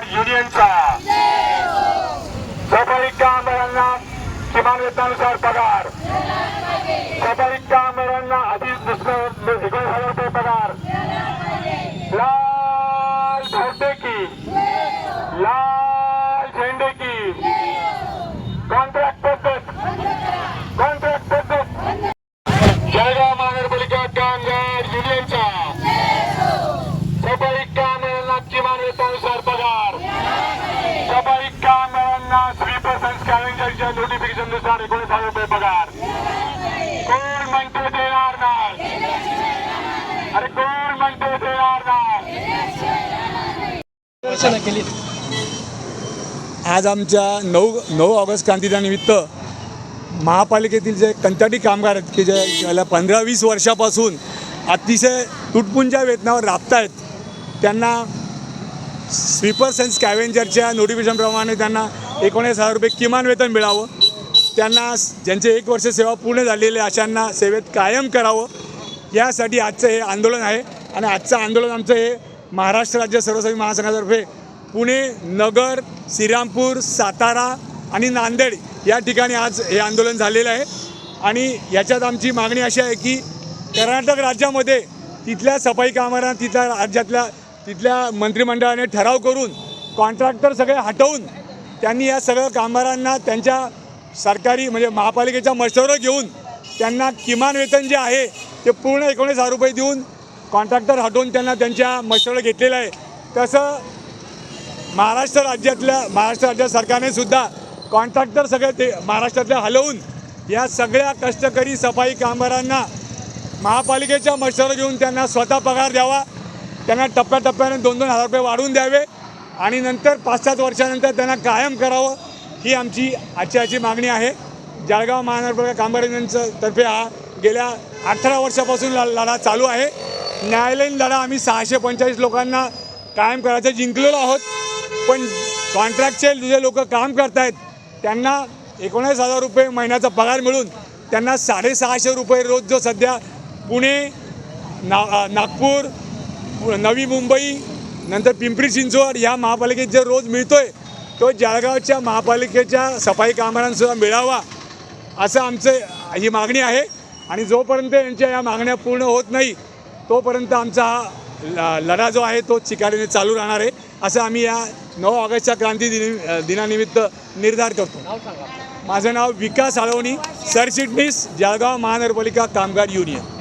Trade युनियनचा सफाई कामगारांना किमान वेतनानुसार पगार. सफाई कामगारांना आधीच दुसरं एकोणीस हजार रुपये पगार. लाल झोटे की. लाल झेंडे की. हजार रुपये पगार. कोण म्हणते देणार नाही अरे कोण म्हणते देणार नाही केली. आज आमच्या नऊ नऊ ऑगस्ट क्रांतीदिनानिमित्त महापालिकेतील जे कंत्राटी कामगार आहेत की जे गेल्या पंधरा वीस वर्षापासून अतिशय तुटपुंच्या वेतनावर राबत आहेत त्यांना स्वीपर्स अँड स्कॅव्हेंजरच्या नोटिफिकेशनप्रमाणे त्यांना एकोणीस हजार रुपये किमान वेतन मिळावं. त्यांना ज्यांचे एक वर्ष सेवा पूर्ण झालेली आहे अशांना सेवेत कायम करावं. यासाठी आजचं हे आंदोलन आहे. आणि आजचं आंदोलन आमचं हे महाराष्ट्र राज्य सर्वसाई महासंघातर्फे पुणे नगर श्रीरामपूर सातारा आणि नांदेड या ठिकाणी आज हे आंदोलन झालेलं आहे. आणि याच्यात आमची मागणी अशी आहे की कर्नाटक राज्यामध्ये तिथल्या सफाई कामगारांना तिथल्या राज्यातल्या तिथल्या मंत्रिमंडळाने ठराव करून कॉन्ट्रॅक्टर सगळे हटवून त्यांनी या सगळ्या कामगारांना त्यांच्या सरकारी म्हणजे महापालिकेच्या मशवरं घेऊन त्यांना किमान वेतन जे आहे ते पूर्ण एकोणीस हजार रुपये देऊन कॉन्ट्रॅक्टर हटवून त्यांना त्यांच्या मशवरा घेतलेलं आहे. तसं महाराष्ट्र राज्यातल्या महाराष्ट्र राज्य सरकारने सुद्धा कॉन्ट्रॅक्टर सगळे ते महाराष्ट्रातल्या हलवून या सगळ्या कष्टकरी सफाई कामगारांना महापालिकेच्या मशवरा घेऊन त्यांना स्वतः पगार द्यावा त्यांना टप्प्याटप्प्याने दोन दोन हजार रुपये वाढवून द्यावे आणि नंतर पाच सात वर्षानंतर त्यांना कायम करावं ही आमची आजची आजची मागणी आहे. जळगाव महानगरपालिका कामगार युनियनचं तर्फे हा गेल्या अठरा वर्षापासून लढा चालू आहे. न्यायालयीन लढा आम्ही सहाशे पंचेचाळीस लोकांना कायम करायचं जिंकलेलो आहोत. पण कॉन्ट्रॅक्टचे जे लोक काम करतायत त्यांना एकोणीस हजार रुपये महिन्याचा पगार मिळून त्यांना साडेसहाशे रुपये रोज जो सध्या पुणे ना नागपूर नवी मुंबई नंतर पिंपरी चिंचवड या महापालिकेत जे रोज मिळतो आहे तो जळगावच्या महापालिकेच्या सफाई कामगारांसुद्धा मिळावा असं आमचं ही मागणी आहे. आणि जोपर्यंत यांच्या या मागण्या पूर्ण होत नाही तोपर्यंत आमचा हा लढा जो आहे तो चिकारीने चालू राहणार आहे असं आम्ही या नऊ ऑगस्टच्या क्रांती दिनी दिनानिमित्त निर्धार करतो. माझं नाव विकास आळवणी सरचिटणीस जळगाव महानगरपालिका कामगार युनियन.